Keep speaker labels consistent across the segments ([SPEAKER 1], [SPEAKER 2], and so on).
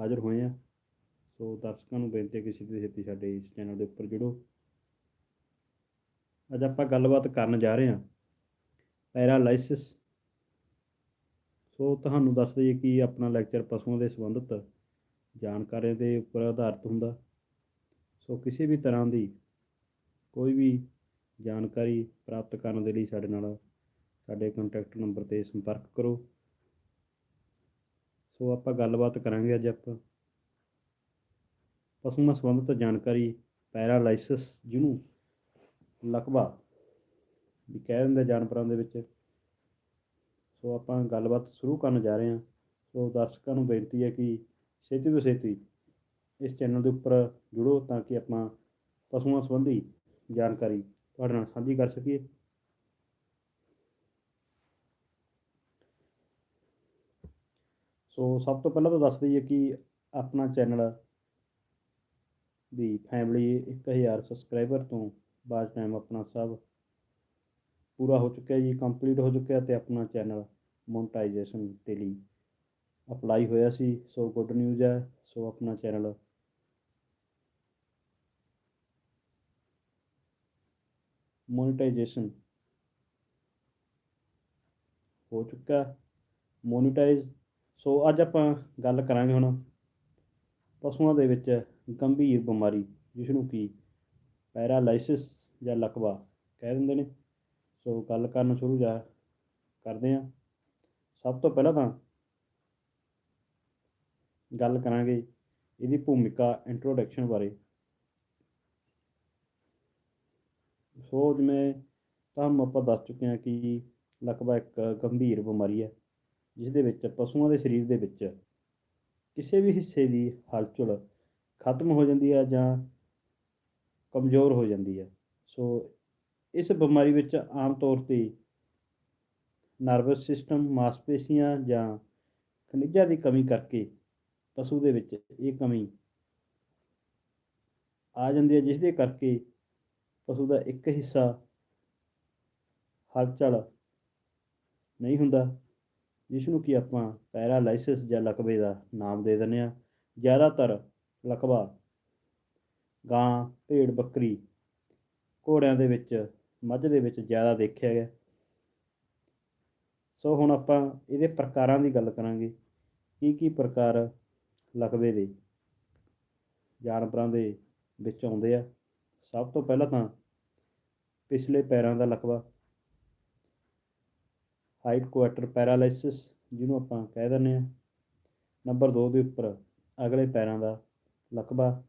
[SPEAKER 1] ਹਾਜ਼ਰ ਹੋਏ ਹਾਂ ਸੋ ਦਰਸ਼ਕਾਂ ਨੂੰ ਬੇਨਤੀ ਹੈ ਕਿ ਸਿੱਧੀ ਛੇਤੀ ਸਾਡੇ ਇਸ ਚੈਨਲ ਦੇ ਉੱਪਰ ਜੁੜੋ। ਅੱਜ ਆਪਾਂ ਗੱਲਬਾਤ ਕਰਨ ਜਾ ਰਹੇ ਹਾਂ ਪੈਰਾਲਾਈਸਿਸ। ਸੋ ਤੁਹਾਨੂੰ ਦੱਸ ਦਈਏ ਕਿ ਆਪਣਾ ਲੈਕਚਰ ਪਸ਼ੂਆਂ ਦੇ ਸੰਬੰਧਿਤ ਜਾਣਕਾਰੀਆਂ ਦੇ ਉੱਪਰ ਆਧਾਰਿਤ ਹੁੰਦਾ। ਸੋ ਕਿਸੇ ਵੀ ਤਰ੍ਹਾਂ ਦੀ ਕੋਈ ਵੀ ਜਾਣਕਾਰੀ ਪ੍ਰਾਪਤ ਕਰਨ ਦੇ ਲਈ ਸਾਡੇ ਨਾਲ ਸਾਡੇ ਕੰਟੈਕਟ ਨੰਬਰ 'ਤੇ ਸੰਪਰਕ ਕਰੋ। ਸੋ ਆਪਾਂ ਗੱਲਬਾਤ ਕਰਾਂਗੇ ਅੱਜ ਆਪਾਂ। ਪਸ਼ੂਆਂ ਸੰਬੰਧਿਤ ਜਾਣਕਾਰੀ, ਪੈਰਾਲਾਈਸਿਸ ਜਿਹਨੂੰ ਲਕਵਾ ਵੀ ਕਹਿ ਦਿੰਦੇ ਜਾਨਵਰਾਂ ਦੇ ਵਿੱਚ। ਸੋ ਆਪਾਂ ਗੱਲਬਾਤ ਸ਼ੁਰੂ ਕਰਨ ਜਾ ਰਹੇ ਹਾਂ। ਸੋ ਦਰਸ਼ਕਾਂ ਨੂੰ ਬੇਨਤੀ ਹੈ ਕਿ ਛੇਤੀ ਤੋਂ ਛੇਤੀ ਇਸ ਚੈਨਲ ਦੇ ਉੱਪਰ ਜੁੜੋ ਤਾਂ ਕਿ ਆਪਾਂ ਪਸ਼ੂਆਂ ਸੰਬੰਧੀ ਜਾਣਕਾਰੀ ਤੁਹਾਡੇ ਨਾਲ ਸਾਂਝੀ ਕਰ ਸਕੀਏ। ਸੋ ਸਭ ਤੋਂ ਪਹਿਲਾਂ ਤਾਂ ਦੱਸ ਦਈਏ ਕਿ ਆਪਣਾ ਚੈਨਲ ਦੀ ਫੈਮਿਲੀ 1000 ਸਬਸਕ੍ਰਾਈਬਰ ਤੋਂ ਬਾਅਦ ਟਾਈਮ ਆਪਣਾ ਸਭ ਪੂਰਾ ਹੋ ਚੁੱਕਿਆ ਜੀ ਕੰਪਲੀਟ ਹੋ ਚੁੱਕਿਆ ਤੇ ਆਪਣਾ ਚੈਨਲ ਮੋਨਟਾਈਜੇਸ਼ਨ ਦੇ ਲਈ ਅਪਲਾਈ ਹੋਇਆ ਸੀ। ਸੋ ਗੁੱਡ ਨਿਊਜ਼ ਹੈ, ਸੋ ਆਪਣਾ ਚੈਨਲ ਮੋਨਟਾਈਜੇਸ਼ਨ ਹੋ ਚੁੱਕਾ। ਮੋਨਟਾਈਜ਼ ਸੋ ਅੱਜ ਆਪਾਂ ਗੱਲ ਕਰਾਂਗੇ ਹੁਣ ਪਸ਼ੂਆਂ ਦੇ ਵਿੱਚ ਗੰਭੀਰ ਬਿਮਾਰੀ ਜਿਸ ਨੂੰ ਕਿ ਪੈਰਾਲਾਈਸਿਸ ਜਾਂ ਲਕਵਾ ਕਹਿ ਦਿੰਦੇ ਨੇ। ਸੋ ਗੱਲ ਕਰਨ ਸ਼ੁਰੂ ਜਾ ਕਰਦੇ ਹਾਂ। ਸਭ ਤੋਂ ਪਹਿਲਾਂ ਤਾਂ ਗੱਲ ਕਰਾਂਗੇ ਇਹਦੀ ਭੂਮਿਕਾ ਇੰਟਰੋਡਕਸ਼ਨ ਬਾਰੇ। ਸੋ ਜਿਵੇਂ ਤੁਹਾਨੂੰ ਆਪਾਂ ਦੱਸ ਚੁੱਕੇ ਹਾਂ ਕਿ ਲਕਵਾ ਇੱਕ ਗੰਭੀਰ ਬਿਮਾਰੀ ਹੈ। ਜਿਸ ਦੇ ਵਿੱਚ, ਪਸ਼ੂਆਂ ਦੇ ਸਰੀਰ ਦੇ ਵਿੱਚ ਕਿਸੇ ਵੀ ਹਿੱਸੇ ਦੀ ਹਲਚਲ ਖਤਮ ਹੋ ਜਾਂਦੀ ਹੈ ਜਾਂ ਕਮਜ਼ੋਰ ਹੋ ਜਾਂਦੀ ਹੈ। ਸੋ ਇਸ ਬਿਮਾਰੀ ਵਿੱਚ ਆਮ ਤੌਰ 'ਤੇ ਨਰਵਸ ਸਿਸਟਮ, ਮਾਸਪੇਸ਼ੀਆਂ ਜਾਂ ਖਣਿਜਾਂ ਦੀ ਕਮੀ ਕਰਕੇ ਪਸ਼ੂ ਦੇ ਵਿੱਚ ਇਹ ਕਮੀ ਆ ਜਾਂਦੀ ਹੈ ਜਿਸ ਦੇ ਕਰਕੇ ਪਸ਼ੂ ਦਾ ਇੱਕ ਹਿੱਸਾ ਹਲਚਲ ਨਹੀਂ ਹੁੰਦਾ। ਜਿਸ ਨੂੰ ਕਿ ਆਪਾਂ ਪੈਰਾਲਾਈਸਿਸ ਜਾਂ ਲਕਬੇ ਦਾ ਨਾਮ ਦੇ ਦਿੰਦੇ ਹਾਂ। ਜ਼ਿਆਦਾਤਰ ਲਕਬਾ ਗਾਂ, ਭੇਡ, ਬੱਕਰੀ ਘੋੜਿਆਂ ਦੇ ਵਿੱਚ, ਮੱਝ ਦੇ ਵਿੱਚ ਜ਼ਿਆਦਾ ਦੇਖਿਆ ਗਿਆ। ਸੋ ਹੁਣ ਆਪਾਂ ਇਹਦੇ ਪ੍ਰਕਾਰਾਂ ਦੀ ਗੱਲ ਕਰਾਂਗੇ। ਕੀ ਕੀ ਪ੍ਰਕਾਰ ਲਕਵੇ ਦੇ ਜਾਨਵਰਾਂ ਦੇ ਵਿੱਚ ਆਉਂਦੇ ਆ। ਸਭ ਤੋਂ ਪਹਿਲਾਂ ਤਾਂ ਪਿਛਲੇ ਪੈਰਾਂ ਦਾ ਲਕਵਾ। ਹਾਈਟ ਕੁਆਟਰ ਪੈਰਾਲਾਈਸਿਸ ਜਿਹਨੂੰ ਆਪਾਂ ਕਹਿ ਦਿੰਦੇ ਆ ਨੰਬਰ 2 ਦੇ ਉੱਪਰ ਅਗਲੇ ਪੈਰਾਂ ਦਾ ਲਕਬਾ।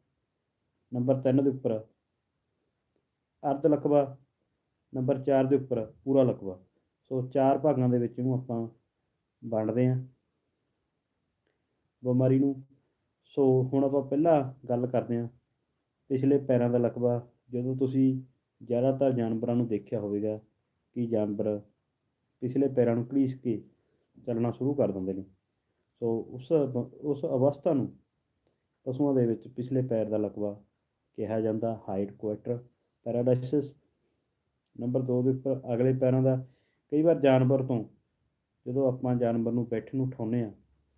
[SPEAKER 1] ਨੰਬਰ 3 ਦੇ ਉੱਪਰ ਅਰਧ ਲਕਬਾ। ਨੰਬਰ 4 ਦੇ ਉੱਪਰ ਪੂਰਾ ਲਕਬਾ। ਸੋ ਚਾਰ ਭਾਗਾਂ ਦੇ ਵਿੱਚ ਇਹਨੂੰ ਆਪਾਂ ਵੰਡਦੇ ਹਾਂ। ਬਿਮਾਰੀ ਨੂੰ। ਸੋ ਹੁਣ ਆਪਾਂ ਪਹਿਲਾਂ ਗੱਲ ਕਰਦੇ ਹਾਂ ਪਿਛਲੇ ਪੈਰਾਂ ਦਾ ਲਕਬਾ। ਜਦੋਂ ਤੁਸੀਂ ਜ਼ਿਆਦਾਤਰ ਜਾਨਵਰਾਂ ਨੂੰ ਦੇਖਿਆ ਹੋਵੇਗਾ ਕਿ ਜਾਨਵਰ ਪਿਛਲੇ ਪੈਰਾਂ ਨੂੰ ਘੜੀਸ ਕੇ ਚੱਲਣਾ ਸ਼ੁਰੂ ਕਰ ਦਿੰਦੇ ਨੇ। ਸੋ ਉਸ ਉਸ ਅਵਸਥਾ ਨੂੰ ਪਸ਼ੂਆਂ ਦੇ ਵਿੱਚ ਪਿਛਲੇ ਪੈਰ ਦਾ ਲਕਵਾ ਕਿਹਾ ਜਾਂਦਾ ਹਾਈਟ ਕੁਆਟਰ ਪੈਰਾਲਾਈਸਿਸ ਨੰਬਰ 2 ਦੇ ਉੱਪਰ ਅਗਲੇ ਪੈਰਾਂ ਦਾ, ਕਈ ਵਾਰ ਜਾਨਵਰ ਤੋਂ ਜਦੋਂ ਆਪਾਂ ਜਾਨਵਰ ਨੂੰ ਬੈਠਣ ਨੂੰ ਉਠਾਉਂਦੇ ਆ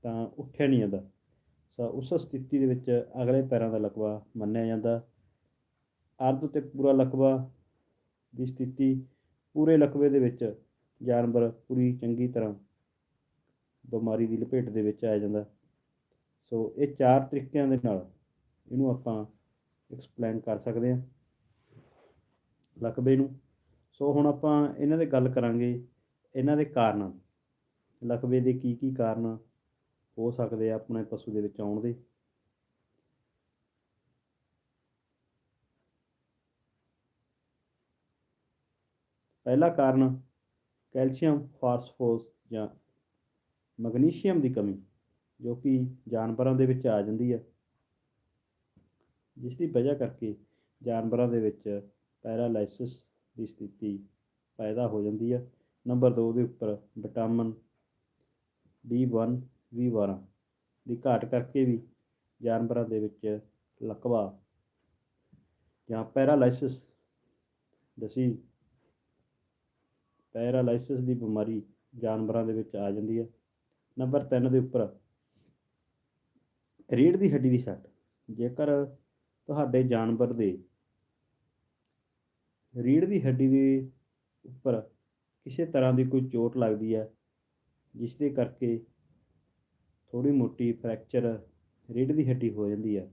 [SPEAKER 1] ਤਾਂ ਉੱਠਿਆ ਨਹੀਂ ਜਾਂਦਾ। ਸੋ ਉਸ ਸਥਿਤੀ ਦੇ ਵਿੱਚ ਅਗਲੇ ਪੈਰਾਂ ਦਾ ਲਕਵਾ ਮੰਨਿਆ ਜਾਂਦਾ। ਅਰਧ ਤੇ ਪੂਰਾ ਲਕਵਾ ਦੀ ਸਥਿਤੀ ਪੂਰੇ ਲਕਵੇ ਦੇ ਵਿੱਚ ਜਾਨਵਰ ਪੂਰੀ ਚੰਗੀ ਤਰ੍ਹਾਂ ਬਿਮਾਰੀ ਦੀ ਲਪੇਟ ਦੇ ਵਿੱਚ ਆ ਜਾਂਦਾ। ਸੋ ਇਹ ਚਾਰ ਤਰੀਕਿਆਂ ਦੇ ਨਾਲ ਇਹਨੂੰ ਆਪਾਂ ਐਕਸਪਲੇਨ ਕਰ ਸਕਦੇ ਹਾਂ ਲਕਬੇ ਨੂੰ। ਸੋ ਹੁਣ ਆਪਾਂ ਇਹਨਾਂ ਦੇ ਗੱਲ ਕਰਾਂਗੇ ਇਹਨਾਂ ਦੇ ਕਾਰਨ ਲਕਬੇ ਦੇ ਕੀ ਕੀ ਕਾਰਨ ਹੋ ਸਕਦੇ ਆ ਆਪਣੇ ਪਸ਼ੂ ਦੇ ਵਿੱਚ ਆਉਣ ਦੇ। ਪਹਿਲਾ ਕਾਰਨ ਕੈਲਸ਼ੀਅਮ, ਫਾਸਫੋਰਸ ਜਾਂ ਮੈਗਨੀਸ਼ੀਅਮ ਦੀ ਕਮੀ, ਜੋ ਕਿ ਜਾਨਵਰਾਂ ਦੇ ਵਿੱਚ ਆ ਜਾਂਦੀ ਹੈ। ਜਿਸ ਦੀ ਵਜ੍ਹਾ ਕਰਕੇ ਜਾਨਵਰਾਂ ਦੇ ਵਿੱਚ ਪੈਰਾਲਾਈਸਿਸ ਦੀ ਸਥਿਤੀ ਪੈਦਾ ਹੋ ਜਾਂਦੀ ਹੈ। ਨੰਬਰ 2 ਦੇ ਉੱਪਰ ਵਿਟਾਮਿਨ B1 B12 ਦੀ ਘਾਟ ਕਰਕੇ ਵੀ ਜਾਨਵਰਾਂ ਦੇ ਵਿੱਚ ਲਕਵਾ ਜਾਂ ਪੈਰਾਲਾਈਸਿਸ ਦਸੀ ਪੈਰਾਲਾਈਸਿਸ ਦੀ ਬਿਮਾਰੀ ਜਾਨਵਰਾਂ ਦੇ ਵਿੱਚ ਆ ਜਾਂਦੀ ਹੈ। ਨੰਬਰ 3 ਦੇ ਉੱਪਰ, ਰੀੜ੍ਹ ਦੀ ਹੱਡੀ ਦੀ ਸੱਟ ਜੇਕਰ ਤੁਹਾਡੇ ਜਾਨਵਰ ਦੇ ਰੀੜ੍ਹ ਦੀ ਹੱਡੀ ਦੇ ਉੱਪਰ ਕਿਸੇ ਤਰ੍ਹਾਂ ਦੀ ਕੋਈ ਚੋਟ ਲੱਗਦੀ ਹੈ, ਜਿਸ ਦੇ ਕਰਕੇ ਥੋੜ੍ਹੀ ਮੋਟੀ ਫ੍ਰੈਕਚਰ ਰੀੜ੍ਹ ਦੀ ਹੱਡੀ ਹੋ ਜਾਂਦੀ ਹੈ,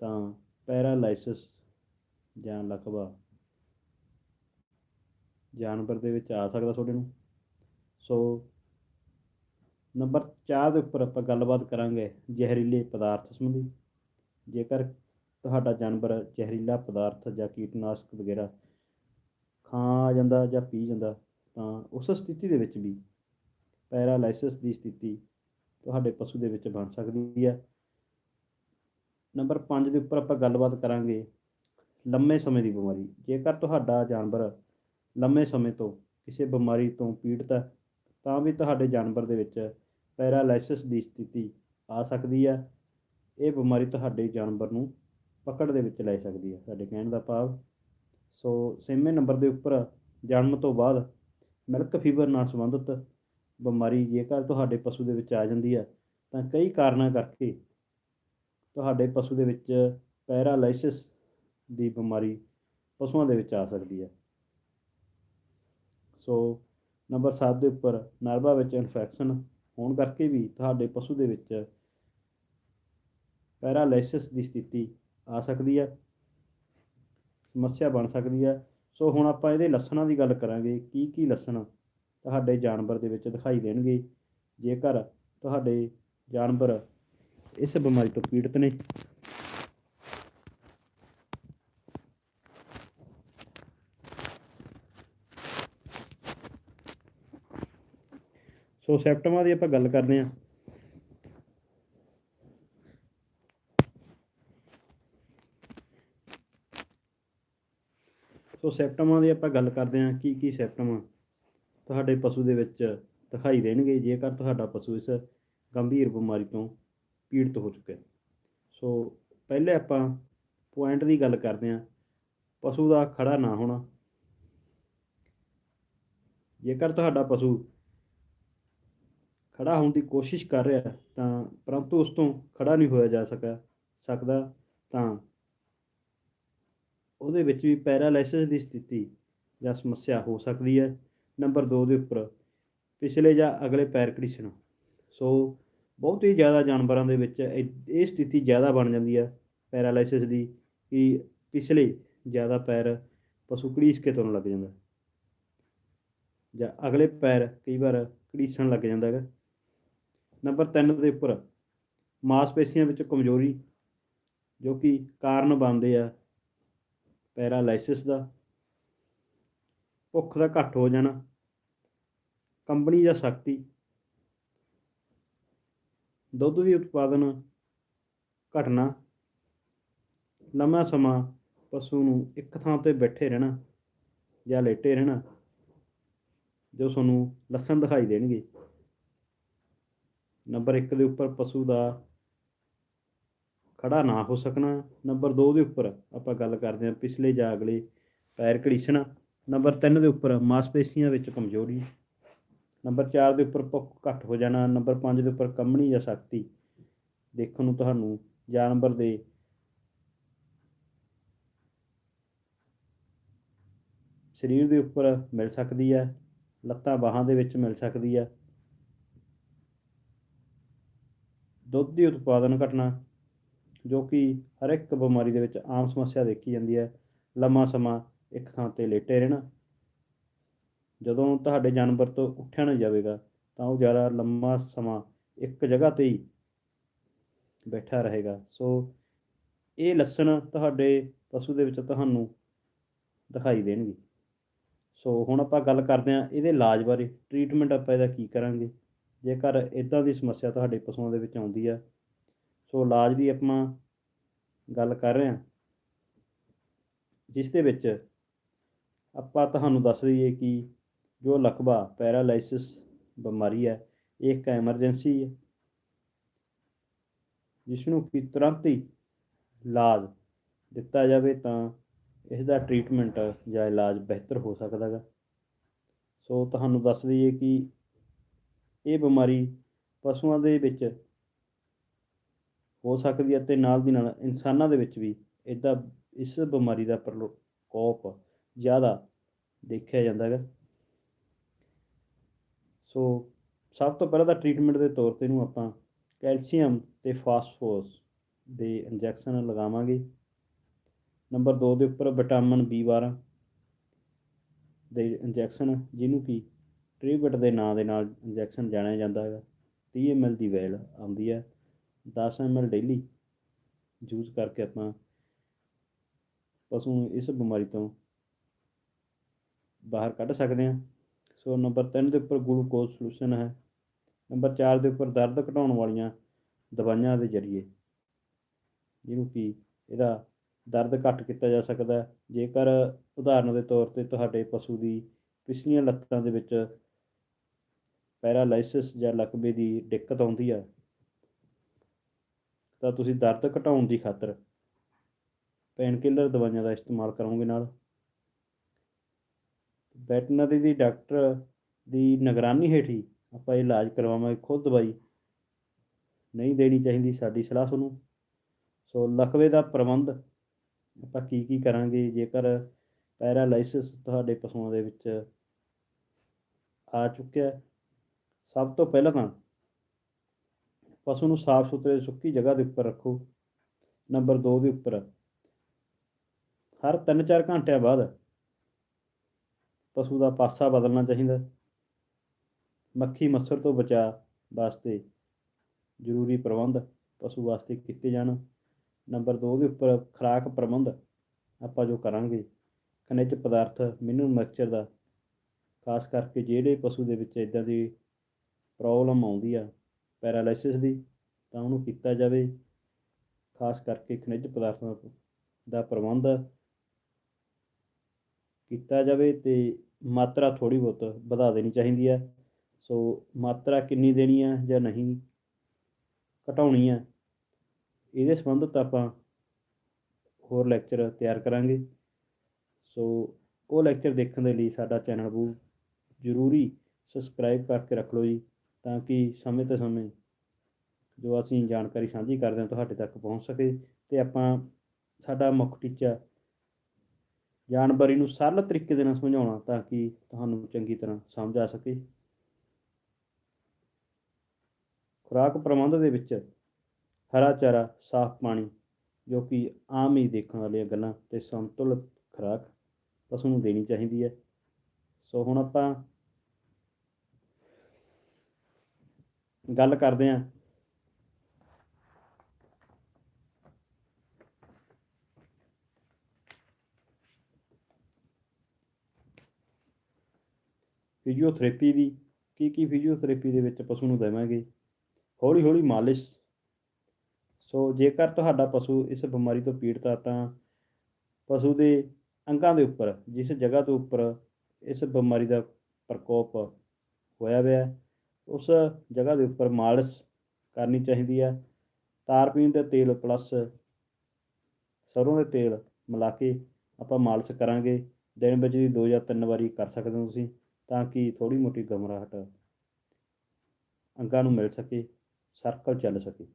[SPEAKER 1] ਤਾਂ ਪੈਰਾਲਾਈਸਿਸ ਜਾਂ ਲਕਵਾ ਜਾਨਵਰ ਦੇ ਵਿੱਚ ਆ ਸਕਦਾ ਤੁਹਾਡੇ ਨੂੰ। ਸੋ ਨੰਬਰ 4 ਦੇ ਉੱਪਰ ਆਪਾਂ ਗੱਲਬਾਤ ਕਰਾਂਗੇ ਜ਼ਹਿਰੀਲੇ ਪਦਾਰਥ ਸੰਬੰਧੀ। ਜੇਕਰ ਤੁਹਾਡਾ ਜਾਨਵਰ ਜ਼ਹਿਰੀਲਾ ਪਦਾਰਥ ਜਾਂ ਕੀਟਨਾਸ਼ਕ ਵਗੈਰਾ ਖਾ ਜਾਂਦਾ ਜਾਂ ਪੀ ਜਾਂਦਾ, ਤਾਂ ਉਸ ਸਥਿਤੀ ਦੇ ਵਿੱਚ ਵੀ ਪੈਰਾਲਾਈਸਿਸ ਦੀ ਸਥਿਤੀ ਤੁਹਾਡੇ ਪਸ਼ੂ ਦੇ ਵਿੱਚ ਬਣ ਸਕਦੀ ਹੈ। ਨੰਬਰ 5 ਦੇ ਉੱਪਰ ਆਪਾਂ ਗੱਲਬਾਤ ਕਰਾਂਗੇ ਲੰਮੇ ਸਮੇਂ ਦੀ ਬਿਮਾਰੀ। ਜੇਕਰ ਤੁਹਾਡਾ ਜਾਨਵਰ ਲੰਮੇ ਸਮੇਂ ਤੋਂ ਕਿਸੇ ਬਿਮਾਰੀ ਤੋਂ ਪੀੜਤ ਹੈ, ਤਾਂ ਵੀ ਤੁਹਾਡੇ ਜਾਨਵਰ ਦੇ ਵਿੱਚ ਪੈਰਾਲਾਈਸਿਸ ਦੀ ਸਥਿਤੀ ਆ ਸਕਦੀ ਹੈ। ਇਹ ਬਿਮਾਰੀ ਤੁਹਾਡੇ ਜਾਨਵਰ ਨੂੰ ਪਕੜ ਦੇ ਵਿੱਚ ਲੈ ਸਕਦੀ ਹੈ, ਸਾਡੇ ਕਹਿਣ ਦਾ ਭਾਵ। ਸੋ ਛੇਵੇਂ ਨੰਬਰ ਦੇ ਉੱਪਰ ਜਨਮ ਤੋਂ ਬਾਅਦ ਮਿਲਕ ਫੀਵਰ ਨਾਲ ਸੰਬੰਧਿਤ ਬਿਮਾਰੀ ਜੇਕਰ ਤੁਹਾਡੇ ਪਸ਼ੂ ਦੇ ਵਿੱਚ ਆ ਜਾਂਦੀ ਹੈ, ਤਾਂ ਕਈ ਕਾਰਨਾਂ ਕਰਕੇ ਤੁਹਾਡੇ ਪਸ਼ੂ ਦੇ ਵਿੱਚ ਪੈਰਾਲਾਈਸਿਸ ਦੀ ਬਿਮਾਰੀ ਪਸ਼ੂਆਂ ਦੇ ਵਿੱਚ ਆ ਸਕਦੀ ਹੈ। ਸੋ ਨੰਬਰ 7 ਦੇ ਉੱਪਰ ਨਰਵਾ ਵਿੱਚ ਇਨਫੈਕਸ਼ਨ ਹੋਣ ਕਰਕੇ ਵੀ ਤੁਹਾਡੇ ਪਸ਼ੂ ਦੇ ਵਿੱਚ ਪੈਰਾਲਾਈਸਿਸ ਦੀ ਸਥਿਤੀ ਆ ਸਕਦੀ ਹੈ ਸਮੱਸਿਆ ਬਣ ਸਕਦੀ ਹੈ ਸੋ ਹੁਣ ਆਪਾਂ ਇਹਦੇ ਲੱਛਣਾਂ ਦੀ ਗੱਲ ਕਰਾਂਗੇ, ਕੀ ਕੀ ਲੱਛਣ ਤੁਹਾਡੇ ਜਾਨਵਰ ਦੇ ਵਿੱਚ ਦਿਖਾਈ ਦੇਣਗੇ। ਜੇਕਰ ਤੁਹਾਡੇ ਜਾਨਵਰ ਇਸ ਬਿਮਾਰੀ ਤੋਂ ਪੀੜਤ ਨੇ ਸੋ ਸਿਪਟਮਾਂ ਦੀ ਆਪਾਂ ਗੱਲ ਕਰਦੇ ਹਾਂ। ਸੋ ਸੈਪਟਮਾਂ ਦੀ ਆਪਾਂ ਗੱਲ ਕਰਦੇ ਹਾਂ ਕੀ ਕੀ ਸਿਪਟਮ ਤੁਹਾਡੇ ਪਸ਼ੂ ਦੇ ਵਿੱਚ ਦਿਖਾਈ ਦੇਣਗੇ, ਜੇਕਰ ਤੁਹਾਡਾ ਪਸ਼ੂ ਇਸ ਗੰਭੀਰ ਬਿਮਾਰੀ ਤੋਂ ਪੀੜਤ ਹੋ ਚੁੱਕਿਆ ਹੈ। ਸੋ ਪਹਿਲੇ ਆਪਾਂ ਪੁਆਇੰਟ ਦੀ ਗੱਲ ਕਰਦੇ ਹਾਂ। ਪਸ਼ੂ ਦਾ ਖੜਾ ਨਾ ਹੋਣਾ। ਜੇਕਰ ਤੁਹਾਡਾ ਪਸ਼ੂ ਖੜਾ ਹੋਣ ਦੀ ਕੋਸ਼ਿਸ਼ ਕਰ ਰਿਹਾ ਤਾਂ ਪਰੰਤੂ ਉਸ ਤੋਂ ਖੜਾ ਨਹੀਂ ਹੋਇਆ ਜਾ ਸਕਾ ਸਕਦਾ ਤਾਂ ਉਹਦੇ ਵਿੱਚ ਵੀ ਪੈਰਾਲਾਈਸਿਸ ਦੀ ਸਥਿਤੀ ਜਾਂ ਸਮੱਸਿਆ ਹੋ ਸਕਦੀ ਹੈ। ਨੰਬਰ 2 ਦੇ ਉੱਪਰ, ਪਿਛਲੇ ਜਾਂ ਅਗਲੇ ਪੈਰ ਘੜੀਸਣਾ ਸੋ ਬਹੁਤ ਹੀ ਜ਼ਿਆਦਾ ਜਾਨਵਰਾਂ ਦੇ ਵਿੱਚ ਇਹ ਇਹ ਸਥਿਤੀ ਜ਼ਿਆਦਾ ਬਣ ਜਾਂਦੀ ਹੈ ਪੈਰਾਲਾਈਸਿਸ ਦੀ, ਕਿ ਪਿਛਲੇ ਜ਼ਿਆਦਾ ਪੈਰ ਪਸ਼ੂ ਘੜੀਸ ਕੇ ਤੁਰਨ ਲੱਗ ਜਾਂਦਾ। ਜਾਂ ਅਗਲੇ ਪੈਰ ਕਈ ਵਾਰ ਘੜੀਸਣ ਲੱਗ ਜਾਂਦਾ ਹੈਗਾ। ਨੰਬਰ 3 ਦੇ ਉੱਪਰ ਮਾਸਪੇਸ਼ੀਆਂ ਵਿੱਚ ਕਮਜ਼ੋਰੀ, ਜੋ ਕਿ ਕਾਰਨ ਬਣਦੇ ਆ ਪੈਰਾਲਾਈਸਿਸ ਦਾ, ਭੁੱਖ ਦਾ ਘੱਟ ਹੋ ਜਾਣਾ, ਕੰਬਣੀ ਜਾਂ ਸ਼ਕਤੀ ਦੁੱਧ ਦੀ ਉਤਪਾਦਨ ਘਟਣਾ, ਲੰਮਾ ਸਮਾਂ ਪਸ਼ੂ ਨੂੰ ਇੱਕ ਥਾਂ ਤੇ ਬੈਠੇ ਰਹਿਣਾ ਜਾਂ ਲੇਟੇ ਰਹਿਣਾ, ਜੋ ਤੁਹਾਨੂੰ ਲੱਛਣ ਦਿਖਾਈ ਦੇਣਗੇ। ਨੰਬਰ 1 ਦੇ ਉੱਪਰ ਪਸ਼ੂ ਦਾ ਖੜਾ ਨਾ ਹੋ ਸਕਣਾ, ਨੰਬਰ 2 ਦੇ ਉੱਪਰ ਆਪਾਂ ਗੱਲ ਕਰਦੇ ਹਾਂ ਪਿਛਲੇ ਜਾਂ ਅਗਲੇ ਪੈਰ ਘੜੀਸਣਾ, ਨੰਬਰ 3 ਦੇ ਉੱਪਰ ਮਾਸਪੇਸ਼ੀਆਂ ਵਿੱਚ ਕਮਜ਼ੋਰੀ, ਨੰਬਰ 4 ਦੇ ਉੱਪਰ ਭੁੱਖ ਘੱਟ ਹੋ ਜਾਣਾ, ਨੰਬਰ 5 ਦੇ ਉੱਪਰ ਕੰਬਣੀ ਜਾਂ ਸ਼ਕਤੀ ਦੇਖਣ ਨੂੰ ਤੁਹਾਨੂੰ ਜਾਨਵਰ ਦੇ ਸਰੀਰ ਦੇ ਉੱਪਰ ਮਿਲ ਸਕਦੀ ਹੈ ਲੱਤਾਂ ਬਾਹਾਂ ਦੇ ਵਿੱਚ ਮਿਲ ਸਕਦੀ ਹੈ ਦੁੱਧ ਦੀ ਉਤਪਾਦਨ ਘਟਨਾ ਜੋ ਕਿ ਹਰ ਇੱਕ ਬਿਮਾਰੀ ਦੇ ਵਿੱਚ ਆਮ ਸਮੱਸਿਆ ਦੇਖੀ ਜਾਂਦੀ ਹੈ। ਲੰਮਾ ਸਮਾਂ ਇੱਕ ਥਾਂ ਤੇ ਲੇਟੇ ਰਹਿਣਾ। ਜਦੋਂ ਤੁਹਾਡੇ ਜਾਨਵਰ ਤੋਂ ਉੱਠਿਆ ਨਾ ਜਾਵੇਗਾ, ਤਾਂ ਉਹ ਜ਼ਿਆਦਾ ਲੰਮਾ ਸਮਾਂ ਇੱਕ ਜਗ੍ਹਾ ਤੇ ਹੀ ਬੈਠਾ ਰਹੇਗਾ। ਸੋ ਇਹ ਲੱਛਣ ਤੁਹਾਡੇ ਪਸ਼ੂ ਦੇ ਵਿੱਚ ਤੁਹਾਨੂੰ ਦਿਖਾਈ ਦੇਣਗੇ। ਸੋ ਹੁਣ ਆਪਾਂ ਗੱਲ ਕਰਦੇ ਹਾਂ ਇਹਦੇ ਇਲਾਜ ਬਾਰੇ। ਟ੍ਰੀਟਮੈਂਟ ਆਪਾਂ ਇਹਦਾ ਕੀ ਕਰਾਂਗੇ? ਜੇਕਰ ਇਦਾਂ ਦੀ ਸਮੱਸਿਆ ਤੁਹਾਡੇ ਪਸ਼ੂਆਂ ਦੇ ਵਿੱਚ ਆਉਂਦੀ ਆ, ਸੋ ਇਲਾਜ ਦੀ ਆਪਾਂ ਗੱਲ ਕਰ ਰਹੇ ਹਾਂ, ਜਿਸ ਦੇ ਵਿੱਚ ਆਪਾਂ ਤੁਹਾਨੂੰ ਦੱਸ ਦਈਏ ਕਿ ਜੋ ਲਕਵਾ ਪੈਰਾਲਾਈਸਿਸ ਬਿਮਾਰੀ ਹੈ, ਇਹ ਇੱਕ ਐਮਰਜੈਂਸੀ ਹੈ ਜਿਸ ਨੂੰ ਕਿ ਤੁਰੰਤ ਹੀ ਇਲਾਜ ਦਿੱਤਾ ਜਾਵੇ ਤਾਂ ਇਸ ਦਾ ਟ੍ਰੀਟਮੈਂਟ ਜਾਂ ਇਲਾਜ ਬਿਹਤਰ ਹੋ ਸਕਦਾ ਗਾ ਸੋ ਤੁਹਾਨੂੰ ਦੱਸ ਦਈਏ ਕਿ ਇਹ ਬਿਮਾਰੀ ਪਸ਼ੂਆਂ ਦੇ ਵਿੱਚ ਹੋ ਸਕਦੀ ਹੈ ਤੇ ਨਾਲ ਦੀ ਨਾਲ ਇਨਸਾਨਾਂ ਦੇ ਵਿੱਚ ਵੀ ਇਦਾਂ ਇਸ ਬਿਮਾਰੀ ਦਾ ਪ੍ਰਕੋਪ ਜ਼ਿਆਦਾ ਦੇਖਿਆ ਜਾਂਦਾ ਹੈਗਾ। ਸੋ ਸਭ ਤੋਂ ਪਹਿਲਾਂ ਤਾਂ ਟ੍ਰੀਟਮੈਂਟ ਦੇ ਤੌਰ ਤੇ ਇਹਨੂੰ ਆਪਾਂ ਕੈਲਸ਼ੀਅਮ ਤੇ ਫਾਸਫੋਰਸ ਦੇ ਇੰਜੈਕਸ਼ਨ ਲਗਾਵਾਂਗੇ। ਨੰਬਰ 2 ਦੇ ਉੱਪਰ ਵਿਟਾਮਿਨ B12 ਦੇ ਇੰਜੈਕਸ਼ਨ ਜਿਹਨੂੰ ਕਿ ਟ੍ਰੀਬਟ ਦੇ ਨਾਂ ਦੇ ਨਾਲ ਇੰਜੈਕਸ਼ਨ ਜਾਣਿਆ ਜਾਂਦਾ ਹੈਗਾ। 30 ml ਦੀ ਵੈਲ ਆਉਂਦੀ ਹੈ। 10 ml ਡੇਲੀ ਯੂਜ਼ ਕਰਕੇ ਆਪਾਂ ਪਸ਼ੂ ਨੂੰ ਇਸ ਬਿਮਾਰੀ ਤੋਂ ਬਾਹਰ ਕੱਢ ਸਕਦੇ ਹਾਂ। ਸੋ ਨੰਬਰ 3 ਦੇ ਉੱਪਰ ਗਲੂਕੋਜ਼ ਸੋਲੂਸ਼ਨ ਹੈ। ਨੰਬਰ 4 ਦੇ ਉੱਪਰ ਦਰਦ ਘਟਾਉਣ ਵਾਲੀਆਂ ਦਵਾਈਆਂ ਦੇ ਜ਼ਰੀਏ ਜਿਹਨੂੰ ਕਿ ਇਹਦਾ ਦਰਦ ਘੱਟ ਕੀਤਾ ਜਾ ਸਕਦਾ ਜੇਕਰ ਉਦਾਹਰਨ ਦੇ ਤੌਰ ਤੇ ਤੁਹਾਡੇ ਪਸ਼ੂ ਦੀ ਪਿਛਲੀਆਂ ਲੱਤਾਂ ਦੇ ਵਿੱਚ ਪੈਰਾਲਾਈਸਿਸ ਜਾਂ ਲਕਬੇ ਦੀ ਦਿੱਕਤ ਆਉਂਦੀ ਹੈ ਤਾਂ ਤੁਸੀਂ ਦਰਦ ਘਟਾਉਣ ਦੀ ਖਾਤਰ ਪੇਨ ਕਿਲਰ ਦਵਾਈਆਂ ਦਾ ਇਸਤੇਮਾਲ ਕਰੋਗੇ ਨਾਲ। ਵੈਟਰਨਰੀ ਦੀ ਡਾਕਟਰ ਦੀ ਨਿਗਰਾਨੀ ਹੇਠ ਹੀ ਆਪਾਂ ਇਲਾਜ ਕਰਵਾਵਾਂਗੇ, ਖੁਦ ਦਵਾਈ ਨਹੀਂ ਦੇਣੀ ਚਾਹੀਦੀ ਸਾਡੀ ਸਲਾਹ ਤੁਹਾਨੂੰ। ਸੋ ਲਕਵੇ ਦਾ ਪ੍ਰਬੰਧ ਆਪਾਂ ਕੀ ਕੀ ਕਰਾਂਗੇ, ਜੇਕਰ ਪੈਰਾਲਾਈਸਿਸ ਤੁਹਾਡੇ ਪਸ਼ੂਆਂ ਦੇ ਵਿੱਚ ਆ ਚੁੱਕਿਆ ਸਭ ਤੋਂ ਪਹਿਲਾਂ ਤਾਂ ਪਸ਼ੂ ਨੂੰ ਸਾਫ਼ ਸੁਥਰੇ ਸੁੱਕੀ ਜਗ੍ਹਾ ਦੇ ਉੱਪਰ ਰੱਖੋ। ਨੰਬਰ 2 ਦੇ ਉੱਪਰ। ਹਰ 3-4 ਘੰਟਿਆਂ ਬਾਅਦ ਪਸ਼ੂ ਦਾ ਪਾਸਾ ਬਦਲਣਾ ਚਾਹੀਦਾ। ਮੱਖੀ ਮੱਛਰ ਤੋਂ ਬਚਾਅ ਵਾਸਤੇ ਜ਼ਰੂਰੀ ਪ੍ਰਬੰਧ ਪਸ਼ੂ ਵਾਸਤੇ ਕੀਤੇ ਜਾਣ। ਨੰਬਰ 2 ਦੇ ਉੱਪਰ ਖੁਰਾਕ ਪ੍ਰਬੰਧ ਆਪਾਂ ਜੋ ਕਰਾਂਗੇ, ਖਣਿਜ ਪਦਾਰਥ, ਮਿਨਰਲ ਮਿਕਸਚਰ ਦਾ, ਖਾਸ ਕਰਕੇ ਜਿਹੜੇ ਪਸ਼ੂ ਦੇ ਵਿੱਚ ਇਦਾਂ ਦੀ ਪ੍ਰੋਬਲਮ ਆਉਂਦੀ ਆ ਪੈਰਾਲਾਈਸਿਸ ਦੀ, ਤਾਂ ਉਹਨੂੰ ਕੀਤਾ ਜਾਵੇ, ਖਾਸ ਕਰਕੇ ਖਣਿਜ ਪਦਾਰਥਾਂ ਦਾ ਪ੍ਰਬੰਧ ਕੀਤਾ ਜਾਵੇ ਤੇ ਮਾਤਰਾ ਥੋੜੀ ਬਹੁਤ ਵਧਾ ਦੇਣੀ ਚਾਹੀਦੀ ਆ। ਸੋ ਮਾਤਰਾ ਕਿੰਨੀ ਦੇਣੀ ਹੈ ਜਾਂ ਨਹੀਂ ਘਟਾਉਣੀ ਹੈ ਇਹਦੇ ਸੰਬੰਧਿਤ ਆਪਾਂ ਹੋਰ ਲੈਕਚਰ ਤਿਆਰ ਕਰਾਂਗੇ। ਸੋ ਉਹ ਲੈਕਚਰ ਦੇਖਣ ਦੇ ਲਈ ਸਾਡਾ ਚੈਨਲ ਨੂੰ ਜ਼ਰੂਰੀ ਸਬਸਕ੍ਰਾਈਬ ਕਰਕੇ ਰੱਖ ਲਓ ਜੀ। ਤਾਂ ਕਿ ਸਮੇਂ ਤੋਂ ਸਮੇਂ ਜੋ ਅਸੀਂ ਜਾਣਕਾਰੀ ਸਾਂਝੀ ਕਰਦੇ ਹਾਂ, ਤੁਹਾਡੇ ਤੱਕ ਪਹੁੰਚ ਸਕੇ ਤੇ ਆਪਾਂ ਸਾਡਾ ਮੁੱਖ ਟੀਚਾ ਜਾਨਵਰੀ ਨੂੰ ਸਰਲ ਤਰੀਕੇ ਦੇ ਨਾਲ ਸਮਝਾਉਣਾ ਤਾਂ ਕਿ ਤੁਹਾਨੂੰ ਚੰਗੀ ਤਰ੍ਹਾਂ ਸਮਝ ਆ ਸਕੇ। ਖੁਰਾਕ ਪ੍ਰਬੰਧ ਦੇ ਵਿੱਚ ਹਰਾ ਚਾਰਾ, ਸਾਫ਼ ਪਾਣੀ ਜੋ ਕਿ ਆਮ ਹੀ ਦੇਖਣ ਵਾਲੀਆਂ ਗੱਲਾਂ ਤੇ ਸੰਤੁਲਿਤ ਖੁਰਾਕ ਪਸ਼ੂ ਨੂੰ ਦੇਣੀ ਚਾਹੀਦੀ ਹੈ। ਸੋ ਹੁਣ ਆਪਾਂ ਗੱਲ ਕਰਦੇ ਹਾਂ ਫਿਜ਼ੀਓਥੈਰੇਪੀ ਦੀ ਕੀ ਕੀ ਫਿਜ਼ੀਓਥੈਰੇਪੀ ਦੇ ਵਿੱਚ ਪਸ਼ੂ ਨੂੰ ਦੇਵਾਂਗੇ। ਹੌਲੀ ਹੌਲੀ ਮਾਲਿਸ਼। ਸੋ ਜੇਕਰ ਤੁਹਾਡਾ ਪਸ਼ੂ ਇਸ ਬਿਮਾਰੀ ਤੋਂ ਪੀੜਤ ਆ ਤਾਂ ਪਸ਼ੂ ਦੇ ਅੰਗਾਂ ਦੇ ਉੱਪਰ, ਜਿਸ ਜਗ੍ਹਾ ਤੋਂ ਉੱਪਰ ਇਸ ਬਿਮਾਰੀ ਦਾ ਪ੍ਰਕੋਪ ਹੋਇਆ ਹੋਇਆ ਉਸ ਜਗ੍ਹਾ ਦੇ ਉੱਪਰ ਮਾਲਿਸ਼ ਕਰਨੀ ਚਾਹੀਦੀ ਹੈ। ਤਾਰਪੀਨ ਦੇ ਤੇਲ ਪਲੱਸ ਸਰੋਂ ਦੇ ਤੇਲ ਮਿਲਾ ਕੇ ਆਪਾਂ ਮਾਲਿਸ਼ ਕਰਾਂਗੇ। ਦਿਨ ਵਿੱਚ ਦੀ ਦੋ ਜਾਂ ਤਿੰਨ ਵਾਰੀ ਕਰ ਸਕਦੇ ਹੋ ਤੁਸੀਂ ਤਾਂ ਕਿ ਥੋੜੀ ਮੋਟੀ ਗਮਰਾਹਟ ਅੰਗਾਂ ਨੂੰ ਮਿਲ ਸਕੇ ਸਰਕਲ ਚੱਲ ਸਕੇ।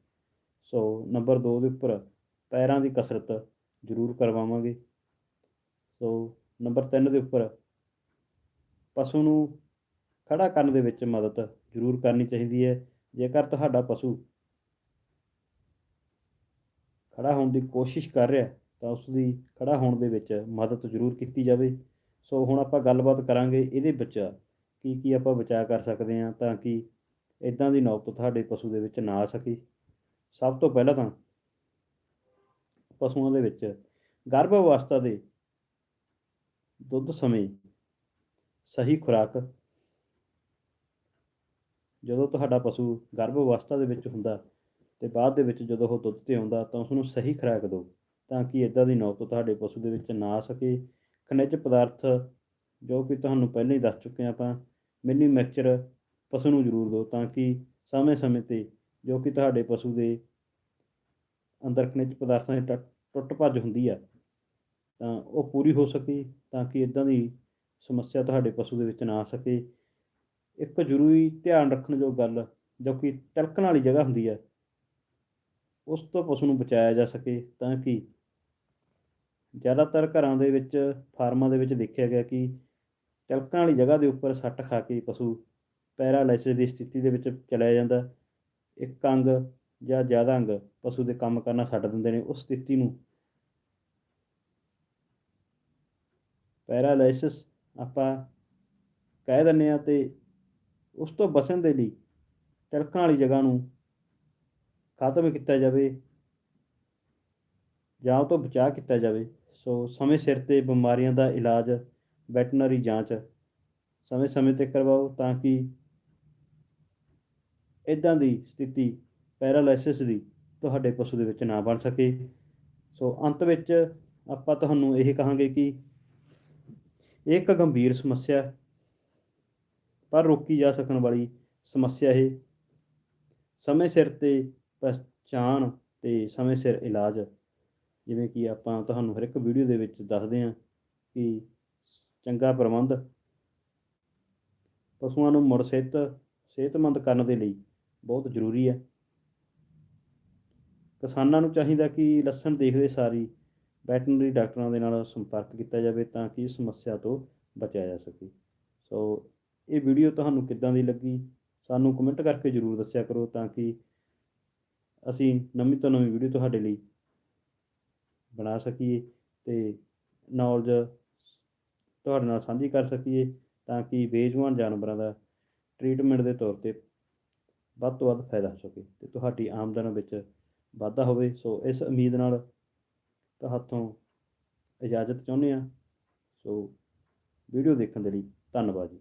[SPEAKER 1] ਸੋ ਨੰਬਰ 2 ਦੇ ਉੱਪਰ ਪੈਰਾਂ ਦੀ ਕਸਰਤ ਜ਼ਰੂਰ ਕਰਵਾਵਾਂਗੇ। ਸੋ ਨੰਬਰ 3 ਦੇ ਉੱਪਰ ਪਸ਼ੂ ਨੂੰ ਖੜਾ ਕਰਨ ਦੇ ਵਿੱਚ ਮਦਦ ਜ਼ਰੂਰ ਕਰਨੀ ਚਾਹੀਦੀ ਹੈ, ਜੇਕਰ ਤੁਹਾਡਾ ਪਸ਼ੂ ਖੜਾ ਹੋਣ ਦੀ ਕੋਸ਼ਿਸ਼ ਕਰ ਰਿਹਾ, ਤਾਂ ਉਸ ਦੀ ਖੜਾ ਹੋਣ ਦੇ ਵਿੱਚ ਮਦਦ ਜ਼ਰੂਰ ਕੀਤੀ ਜਾਵੇ। ਸੋ ਹੁਣ ਆਪਾਂ ਗੱਲਬਾਤ ਕਰਾਂਗੇ ਇਹਦੇ ਵਿੱਚ ਕੀ ਕੀ ਆਪਾਂ ਬਚਾਅ ਕਰ ਸਕਦੇ ਹਾਂ, ਤਾਂ ਕਿ ਇਦਾਂ ਦੀ ਨੌਬਤ ਤੁਹਾਡੇ ਪਸ਼ੂ ਦੇ ਵਿੱਚ ਨਾ ਆ ਸਕੇ। ਸਭ ਤੋਂ ਪਹਿਲਾਂ ਤਾਂ ਪਸ਼ੂਆਂ ਦੇ ਵਿੱਚ ਗਰਭ ਅਵਸਥਾ ਦੇ ਦੁੱਧ ਸਮੇਂ ਸਹੀ ਖੁਰਾਕ ਜਦੋਂ ਤੁਹਾਡਾ ਪਸ਼ੂ ਗਰਭ ਅਵਸਥਾ ਦੇ ਵਿੱਚ ਹੁੰਦਾ ਤੇ ਬਾਅਦ ਦੇ ਵਿੱਚ ਜਦੋਂ ਉਹ ਦੁੱਧ ਤੇ ਆਉਂਦਾ ਤਾਂ ਉਸ ਨੂੰ ਸਹੀ ਖੁਰਾਕ ਦਿਓ ਤਾਂ ਕਿ ਇਦਾਂ ਦੀ ਨੌਬਤ ਤੁਹਾਡੇ ਪਸ਼ੂ ਦੇ ਵਿੱਚ ਨਾ ਆ ਸਕੇ। ਖਣਿਜ ਪਦਾਰਥ ਜੋ ਕਿ ਤੁਹਾਨੂੰ ਪਹਿਲਾਂ ਹੀ ਦੱਸ ਚੁੱਕੇ ਹਾਂ ਆਪਾਂ ਮਿਨੀ ਮਿਕਸਚਰ ਪਸ਼ੂ ਨੂੰ ਜ਼ਰੂਰ ਦਿਓ ਤਾਂ ਕਿ ਸਮੇਂ-ਸਮੇਂ ਤੇ ਜੋ ਕਿ ਤੁਹਾਡੇ ਪਸ਼ੂ ਦੇ ਅੰਦਰ ਖਣਿਜ ਪਦਾਰਥਾਂ ਦੀ ਟੱਟ- ਟੁੱਟ ਭੱਜ ਹੁੰਦੀ ਆ, ਤਾਂ ਉਹ ਪੂਰੀ ਹੋ ਸਕੇ ਤਾਂ ਕਿ ਇਦਾਂ ਦੀ ਸਮੱਸਿਆ ਤੁਹਾਡੇ ਪਸ਼ੂ ਦੇ ਵਿੱਚ ਨਾ ਆ ਸਕੇ। ਇੱਕ ਜ਼ਰੂਰੀ ਧਿਆਨ ਰੱਖਣ ਜੋ ਗੱਲ ਜੋ ਕਿ ਤਿਲਕਣ ਵਾਲੀ ਜਗ੍ਹਾ ਹੁੰਦੀ ਹੈ, ਉਸ ਤੋਂ ਪਸ਼ੂ ਨੂੰ ਬਚਾਇਆ ਜਾ ਸਕੇ ਤਾਂ ਕਿ ਜ਼ਿਆਦਾਤਰ ਘਰਾਂ ਦੇ ਵਿੱਚ, ਫਾਰਮਾਂ ਦੇ ਵਿੱਚ ਦੇਖਿਆ ਗਿਆ ਕਿ ਤਿਲਕਾਂ ਵਾਲੀ ਜਗ੍ਹਾ ਦੇ ਉੱਪਰ ਸੱਟ ਖਾ ਕੇ ਪਸ਼ੂ ਪੈਰਾਲਾਈਸਿਸ ਦੀ ਸਥਿਤੀ ਦੇ ਵਿੱਚ ਚਲਿਆ ਜਾਂਦਾ। ਇੱਕ ਅੰਗ ਜਾਂ ਜ਼ਿਆਦਾ ਅੰਗ ਪਸ਼ੂ ਦੇ ਕੰਮ ਕਰਨਾ ਛੱਡ ਦਿੰਦੇ ਨੇ, ਉਸ ਸਥਿਤੀ ਨੂੰ ਪੈਰਾਲਾਈਸਿਸ ਆਪਾਂ ਕਹਿ ਦਿੰਦੇ ਆ ਤੇ ਉਸ ਤੋਂ ਬਚਣ ਦੇ ਲਈ ਤਿਲਕਾਂ ਵਾਲੀ ਜਗ੍ਹਾ ਨੂੰ ਖਤਮ ਕੀਤਾ ਜਾਵੇ ਜਾਂ ਉਹ ਤੋਂ ਬਚਾਅ ਕੀਤਾ ਜਾਵੇ, ਸੋ ਸਮੇਂ ਸਿਰ ਤੇ ਬਿਮਾਰੀਆਂ ਦਾ ਇਲਾਜ, ਵੈਟਰਨਰੀ ਜਾਂਚ ਸਮੇਂ ਸਮੇਂ ਤੇ ਕਰਵਾਓ ਤਾਂ ਕਿ ਇਦਾਂ ਦੀ ਸਥਿਤੀ ਪੈਰਾਲਾਈਸਿਸ ਦੀ ਤੁਹਾਡੇ ਪਸ਼ੂ ਦੇ ਵਿੱਚ ਨਾ ਬਣ ਸਕੇ। ਸੋ ਅੰਤ ਵਿੱਚ ਆਪਾਂ ਤੁਹਾਨੂੰ ਇਹ ਕਹਾਂਗੇ ਕਿ ਇਹ ਇੱਕ ਗੰਭੀਰ ਸਮੱਸਿਆ ਪਰ ਰੋਕੀ ਜਾ ਸਕਣ ਵਾਲੀ ਸਮੱਸਿਆ ਇਹ। ਸਮੇਂ ਸਿਰ ਤੇ ਪਛਾਣ ਤੇ ਸਮੇਂ ਸਿਰ ਇਲਾਜ। ਜਿਵੇਂ ਕਿ ਆਪਾਂ ਤੁਹਾਨੂੰ ਹਰ ਇੱਕ ਵੀਡੀਓ ਦੇ ਵਿੱਚ ਦੱਸਦੇ ਹਾਂ ਕਿ ਚੰਗਾ ਪ੍ਰਬੰਧ ਪਸ਼ੂਆਂ ਨੂੰ ਮੁੜ ਸਿਹਤ, ਸਿਹਤਮੰਦ ਕਰਨ ਦੇ ਲਈ ਬਹੁਤ ਜ਼ਰੂਰੀ ਹੈ। ਕਿਸਾਨਾਂ ਨੂੰ ਚਾਹੀਦਾ ਕਿ ਲੱਸਣ ਦੇਖਦੇ ਸਾਰੀ ਵੈਟਰਨਰੀ ਡਾਕਟਰਾਂ ਦੇ ਨਾਲ ਸੰਪਰਕ ਕੀਤਾ ਜਾਵੇ ਤਾਂ ਕਿ ਇਸ ਸਮੱਸਿਆ ਤੋਂ ਬਚਿਆ ਜਾ ਸਕੇ। ਸੋ ਇਹ ਵੀਡੀਓ ਤੁਹਾਨੂੰ ਕਿੱਦਾਂ ਦੀ ਲੱਗੀ? ਸਾਨੂੰ ਕਮੈਂਟ ਕਰਕੇ ਜ਼ਰੂਰ ਦੱਸਿਆ ਕਰੋ ਤਾਂ ਕਿ ਅਸੀਂ ਨਵੀਂ ਤੋਂ ਨਵੀਂ ਵੀਡੀਓ ਤੁਹਾਡੇ ਲਈ ਬਣਾ ਸਕੀਏ ਤੇ ਨੌਲੇਜ ਤੁਹਾਡੇ ਨਾਲ ਸਾਂਝੀ ਕਰ ਸਕੀਏ ਤਾਂ ਕਿ ਬੇਜ਼ਵਾਨ ਜਾਨਵਰਾਂ ਦਾ ਟ੍ਰੀਟਮੈਂਟ ਦੇ ਤੌਰ ਤੇ ਵੱਧ ਤੋਂ ਵੱਧ ਫਾਇਦਾ ਹੋ ਸਕੇ ਤੇ ਤੁਹਾਡੀ ਆਮਦਨ ਵਿੱਚ ਵਾਧਾ ਹੋਵੇ। ਸੋ ਇਸ ਉਮੀਦ ਨਾਲ ਤੁਹਾਤੋਂ ਇਜਾਜ਼ਤ ਚਾਹੁੰਦੇ ਹਾਂ। ਸੋ ਵੀਡੀਓ ਦੇਖਣ ਦੇ ਲਈ ਧੰਨਵਾਦ ਜੀ।